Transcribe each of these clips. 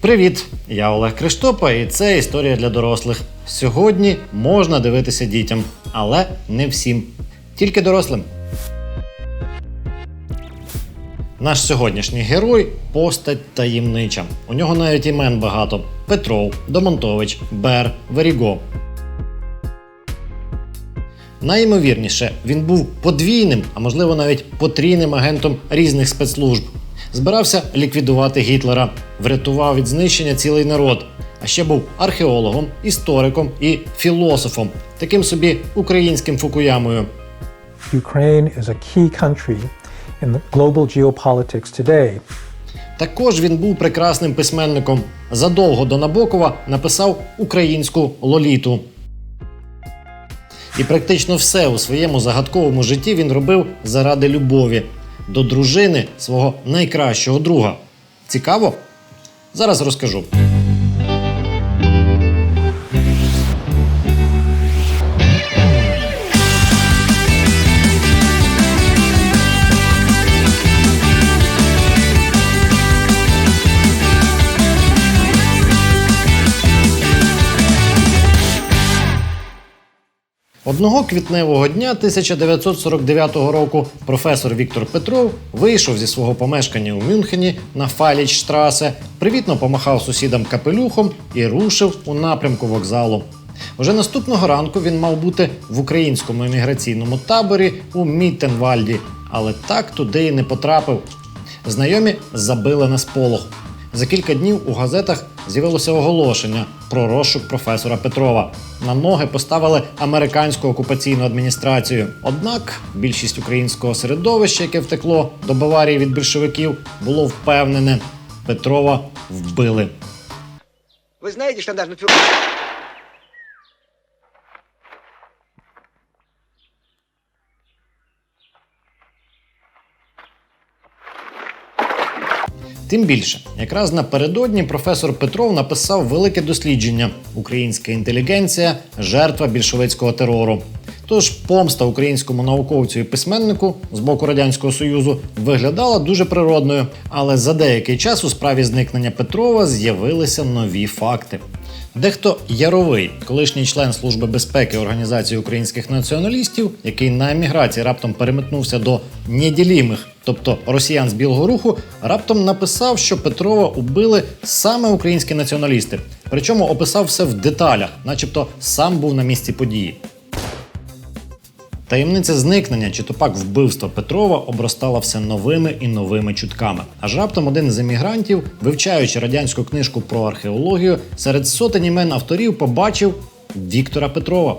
Привіт! Я Олег Криштопа, і це історія для дорослих. Сьогодні можна дивитися дітям, але не всім. Тільки дорослим. Наш сьогоднішній герой постать таємнича. У нього навіть імен багато: Петров, Домонтович, Бер, Веріго. Найімовірніше, він був подвійним, а можливо навіть потрійним агентом різних спецслужб. Збирався ліквідувати Гітлера, врятував від знищення цілий народ. А ще був археологом, істориком і філософом, таким собі українським фукуямою. Ukraine is a key country in the global geopolitics today. Також він був прекрасним письменником. Задовго до Набокова написав українську лоліту. І практично все у своєму загадковому житті він робив заради любові до дружини свого найкращого друга. Цікаво? Зараз розкажу. Одного квітневого дня 1949 року професор Віктор Петров вийшов зі свого помешкання у Мюнхені на Фалічштрасе, привітно помахав сусідам капелюхом і рушив у напрямку вокзалу. Уже наступного ранку він мав бути в українському еміграційному таборі у Міттенвальді, але так туди і не потрапив. Знайомі забили на сполох. За кілька днів у газетах з'явилося оголошення про розшук професора Петрова. На ноги поставили американську окупаційну адміністрацію. Однак більшість українського середовища, яке втекло до Баварії від більшовиків, було впевнене, Петрова вбили. Ви знаєте, что даже Тим більше, якраз напередодні професор Петров написав велике дослідження Українська інтелігенція жертва більшовицького терору. Тож помста українському науковцю і письменнику з боку радянського союзу виглядала дуже природною, але за деякий час у справі зникнення Петрова з'явилися нові факти. Дехто Яровий, колишній член Служби безпеки Організації українських націоналістів, який на еміграції раптом переметнувся до неділімих, тобто росіян з білого руху, раптом написав, що Петрова убили саме українські націоналісти. Причому описав все в деталях, начебто сам був на місці події. Таємниця зникнення чи то пак вбивства Петрова обростала все новими і новими чутками. Аж раптом один з емігрантів, вивчаючи радянську книжку про археологію, серед сотень імен авторів побачив Віктора Петрова.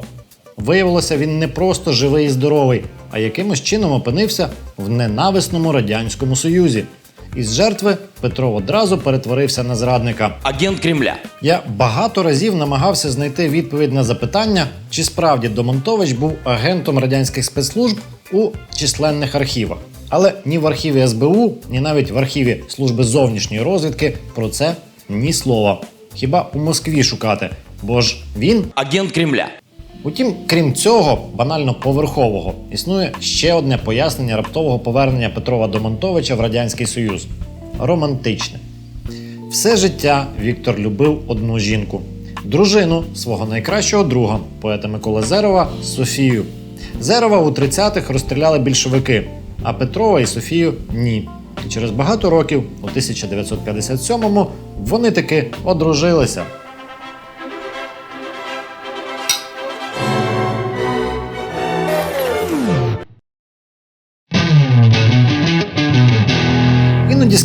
Виявилося, він не просто живий і здоровий, а якимось чином опинився в ненависному радянському союзі. Із жертви Петров одразу перетворився на зрадника. агент Кремля. Я багато разів намагався знайти відповідь на запитання, чи справді Домонтович був агентом радянських спецслужб у численних архівах. Але ні в архіві СБУ, ні навіть в архіві Служби зовнішньої розвідки про це ні слова. Хіба у Москві шукати? Бо ж він Агент Кремля. Утім, крім цього, банально поверхового, існує ще одне пояснення раптового повернення Петрова Домонтовича в Радянський Союз романтичне. Все життя Віктор любив одну жінку дружину свого найкращого друга, поета Миколи Зерова Софію. Зерова у 30-х розстріляли більшовики, а Петрова і Софію ні. І через багато років, у 1957-му, вони таки одружилися.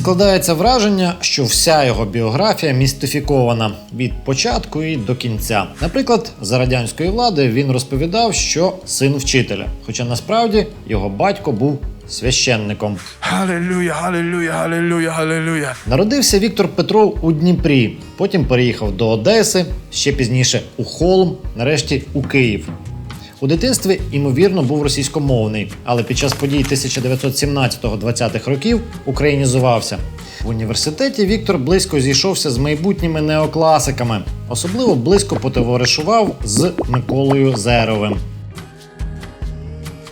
Складається враження, що вся його біографія містифікована від початку і до кінця. Наприклад, за радянської влади він розповідав, що син вчителя, хоча насправді його батько був священником. Hallelujah, hallelujah, hallelujah, hallelujah. Народився Віктор Петров у Дніпрі, потім переїхав до Одеси, ще пізніше у Холм, нарешті у Київ. У дитинстві, ймовірно, був російськомовний, але під час подій 1917-20-х років українізувався. В університеті Віктор близько зійшовся з майбутніми неокласиками, особливо близько потоваришував з Миколою Зеровим.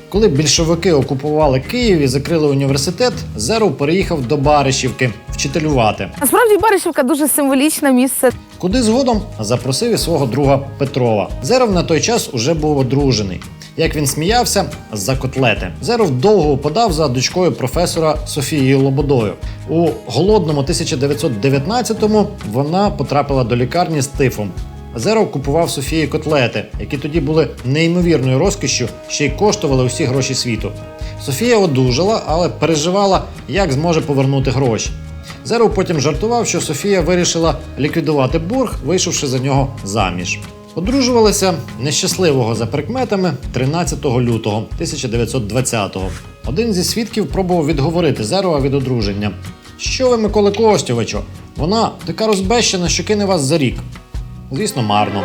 Коли більшовики окупували Київ і закрили університет, Зеров переїхав до Баришівки, вчителювати. Насправді Баришівка дуже символічне місце. Куди згодом запросив і свого друга Петрова. Зеров на той час уже був одружений. Як він сміявся за котлети. Зеров довго подав за дочкою професора Софією Лободою. У голодному 1919-му вона потрапила до лікарні з тифом. Зеров купував Софії котлети, які тоді були неймовірною розкішшю, ще й коштували усі гроші світу. Софія одужала, але переживала, як зможе повернути гроші. Зеров потім жартував, що Софія вирішила ліквідувати борг, вийшовши за нього заміж. Одружувалися нещасливого за прикметами 13 лютого 1920-го. Один зі свідків пробував відговорити Зерова від одруження. Що ви, Миколи Костьовичу? Вона така розбещена, що кине вас за рік. Звісно, марно.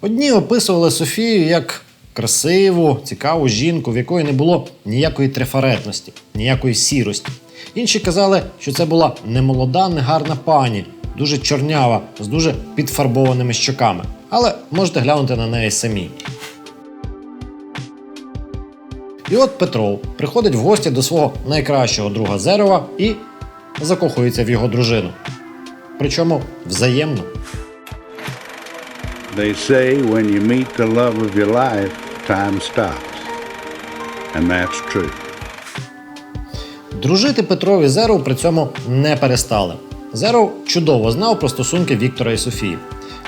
Одні описували Софію як красиву, цікаву жінку, в якої не було ніякої трефаретності, ніякої сірості. Інші казали, що це була немолода, негарна пані, дуже чорнява, з дуже підфарбованими щоками. Але можете глянути на неї самі. І от Петров приходить в гості до свого найкращого друга Зерова і закохується в його дружину. Причому взаємно. They say when you meet the love of your life, time stops. And that's true. Дружити Петров і при цьому не перестали. Зеров чудово знав про стосунки Віктора і Софії.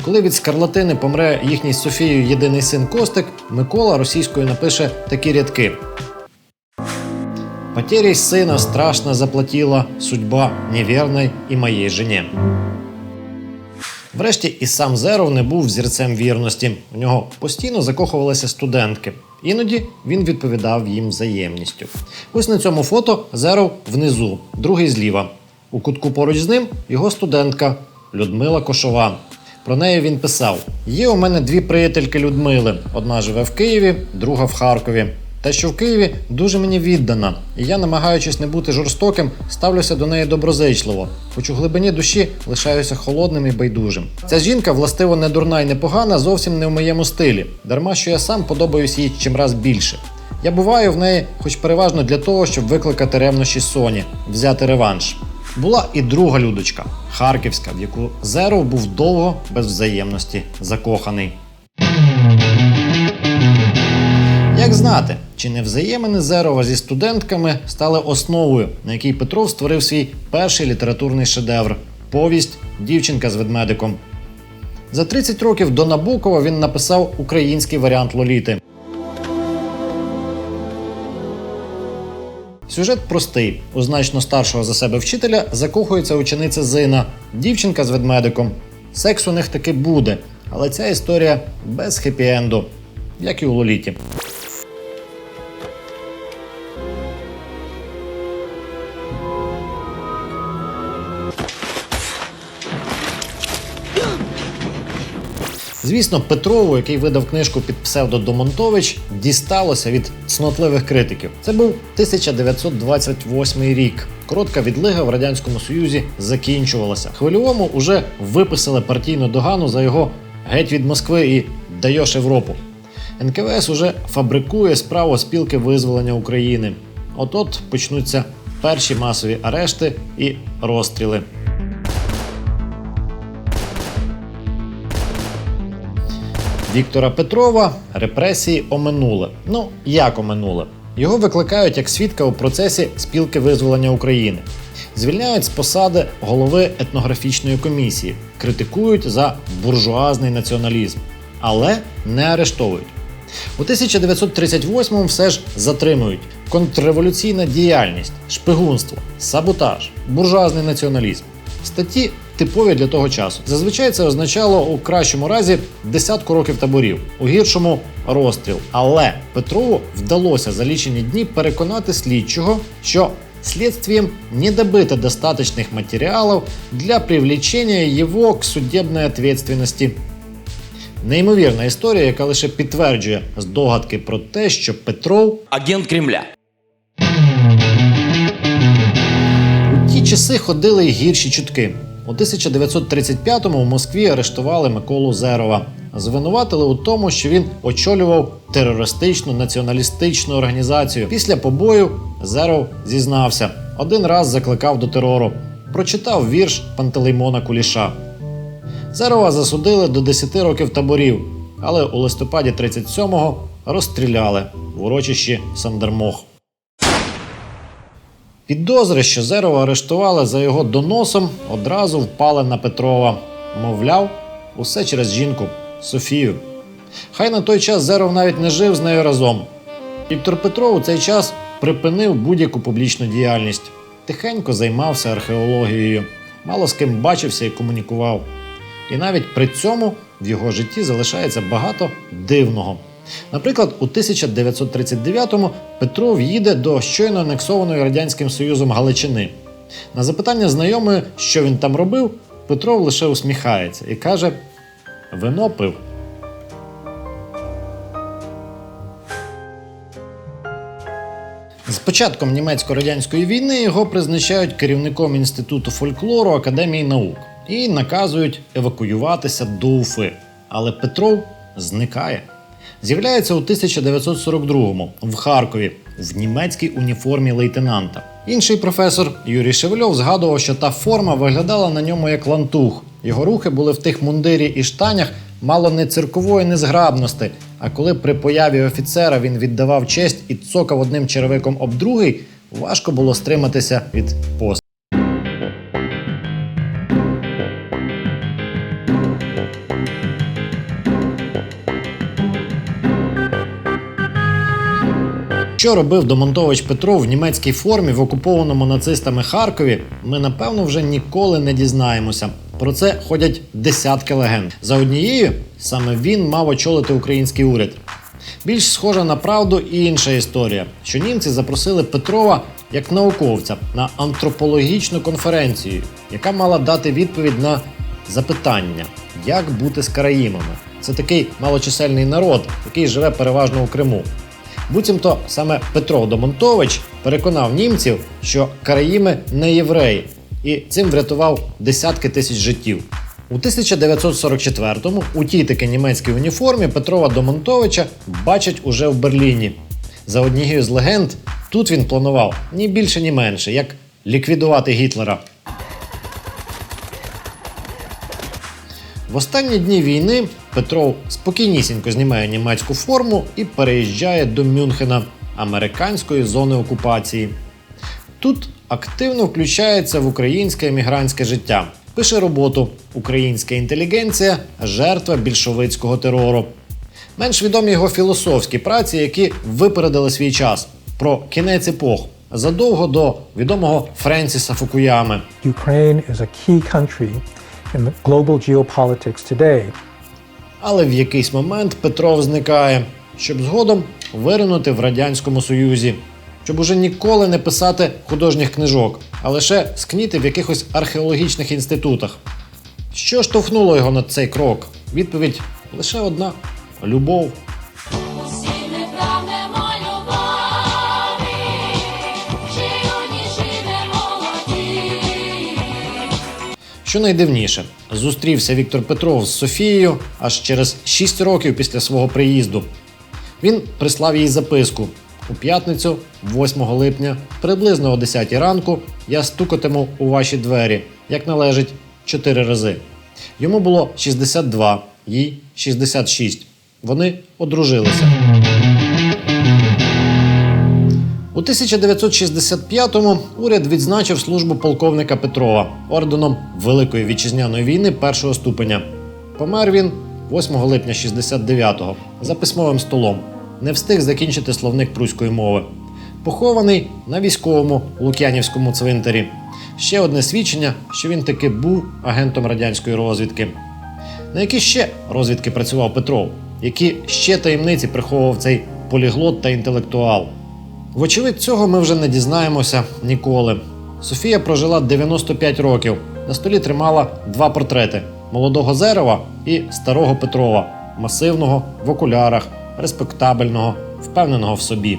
Коли від скарлатини помре їхній з Софією єдиний син Костик, Микола російською напише такі рядки. Потерей сына страшно заплатила судьба неверной і моїй жені. Врешті і сам Зеров не був зірцем вірності. У нього постійно закохувалися студентки. Іноді він відповідав їм взаємністю. Ось на цьому фото Зеров внизу, другий зліва. У кутку поруч з ним його студентка Людмила Кошова. Про неї він писав: Є у мене дві приятельки Людмили. Одна живе в Києві, друга в Харкові. Та що в Києві дуже мені віддана, і я, намагаючись не бути жорстоким, ставлюся до неї доброзичливо, хоч у глибині душі лишаюся холодним і байдужим. Ця жінка, властиво, не дурна і не погана, зовсім не в моєму стилі, дарма що я сам подобаюсь їй чимраз більше. Я буваю в неї, хоч переважно для того, щоб викликати ревнощі Соні, взяти реванш. Була і друга людочка, харківська, в яку Зеров був довго без взаємності закоханий. Як знати, чи не взаємини Зерова зі студентками стали основою, на якій Петров створив свій перший літературний шедевр повість Дівчинка з ведмедиком. За 30 років до Набокова він написав український варіант Лоліти. Сюжет простий. У значно старшого за себе вчителя закохується учениця Зина, дівчинка з ведмедиком. Секс у них таки буде, але ця історія без хеппі-енду, як і у Лоліті. Звісно, Петрову, який видав книжку під псевдо Домонтович, дісталося від цнотливих критиків. Це був 1928 рік. Коротка відлига в радянському союзі закінчувалася. Хвильовому уже виписали партійну догану за його геть від Москви і даєш Європу. НКВС уже фабрикує справу спілки визволення України. От-от почнуться перші масові арешти і розстріли. Віктора Петрова репресії оминули. Ну, як оминули? Його викликають як свідка у процесі спілки визволення України. Звільняють з посади голови етнографічної комісії, критикують за буржуазний націоналізм, але не арештовують. У 1938-му все ж затримують контрреволюційна діяльність, шпигунство, саботаж, буржуазний націоналізм. Статті типові для того часу. Зазвичай це означало у кращому разі десятку років таборів, у гіршому розстріл. Але Петрову вдалося за лічені дні переконати слідчого, що следствием не добыто достаточных материалов для привлечения его к судебной ответственности. Неймовірна історія, яка лише підтверджує здогадки про те, що Петров агент Кремля. У ті часи ходили й гірші чутки. У 1935-му в Москві арештували Миколу Зерова. Звинуватили у тому, що він очолював терористичну націоналістичну організацію. Після побою Зеров зізнався, один раз закликав до терору. Прочитав вірш Пантелеймона Куліша. Зерова засудили до 10 років таборів, але у листопаді 37-го розстріляли в урочищі Сандермох. Підозри, що Зерова арештували за його доносом, одразу впали на Петрова. Мовляв, усе через жінку Софію. Хай на той час Зеров навіть не жив з нею разом. Віктор Петров у цей час припинив будь-яку публічну діяльність, тихенько займався археологією, мало з ким бачився і комунікував. І навіть при цьому в його житті залишається багато дивного. Наприклад, у 1939-му Петров їде до щойно анексованої Радянським Союзом Галичини. На запитання знайомої, що він там робив, Петров лише усміхається і каже: вино пив. З початком німецько-радянської війни його призначають керівником Інституту фольклору Академії наук і наказують евакуюватися до Уфи. Але Петров зникає. З'являється у 1942-му в Харкові в німецькій уніформі лейтенанта. Інший професор Юрій Шевельов згадував, що та форма виглядала на ньому як лантух. Його рухи були в тих мундирі і штанях мало не циркової незграбності. А коли при появі офіцера він віддавав честь і цокав одним черевиком об другий, важко було стриматися від пост. Що робив Домонтович Петров в німецькій формі в окупованому нацистами Харкові, ми напевно вже ніколи не дізнаємося. Про це ходять десятки легенд. За однією, саме він мав очолити український уряд. Більш схожа на правду і інша історія, що німці запросили Петрова як науковця на антропологічну конференцію, яка мала дати відповідь на запитання, як бути з караїмами. Це такий малочисельний народ, який живе переважно у Криму. Буцімто саме Петро Домонтович переконав німців, що караїми не євреї, і цим врятував десятки тисяч життів. У 1944-му у тій таки німецькій уніформі Петрова Домонтовича бачать уже в Берліні. За однією з легенд, тут він планував ні більше, ні менше, як ліквідувати Гітлера. В останні дні війни Петров спокійнісінько знімає німецьку форму і переїжджає до Мюнхена, американської зони окупації. Тут активно включається в українське емігрантське життя. Пише роботу Українська інтелігенція жертва більшовицького терору. Менш відомі його філософські праці, які випередили свій час про кінець епох задовго до відомого Френсіса Фукуями. Ukraine is a key country in the global geopolitics today. Але в якийсь момент Петров зникає, щоб згодом виринути в Радянському Союзі, щоб уже ніколи не писати художніх книжок, а лише скніти в якихось археологічних інститутах. Що штовхнуло його на цей крок? Відповідь лише одна: любов. Що найдивніше, зустрівся Віктор Петров з Софією аж через 6 років після свого приїзду. Він прислав їй записку. У п'ятницю, 8 липня, приблизно о 10 ранку, я стукатиму у ваші двері, як належить, 4 рази. Йому було 62, їй 66. Вони одружилися. У 1965-му уряд відзначив службу полковника Петрова орденом Великої вітчизняної війни першого ступеня. Помер він 8 липня 69-го за письмовим столом. Не встиг закінчити словник пруської мови. Похований на військовому Лук'янівському цвинтарі. Ще одне свідчення, що він таки був агентом радянської розвідки. На які ще розвідки працював Петров? Які ще таємниці приховував цей поліглот та інтелектуал? Вочевидь, цього ми вже не дізнаємося ніколи. Софія прожила 95 років. На столі тримала два портрети: молодого Зерова і старого Петрова, масивного в окулярах, респектабельного, впевненого в собі.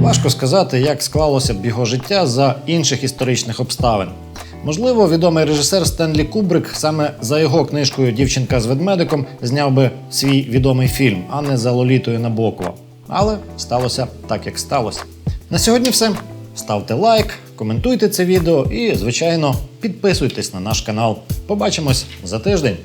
Важко сказати, як склалося б його життя за інших історичних обставин. Можливо, відомий режисер Стенлі Кубрик саме за його книжкою Дівчинка з ведмедиком зняв би свій відомий фільм, а не за Лолітою Набокова. Але сталося так, як сталося. На сьогодні все. Ставте лайк, коментуйте це відео і, звичайно, підписуйтесь на наш канал. Побачимось за тиждень.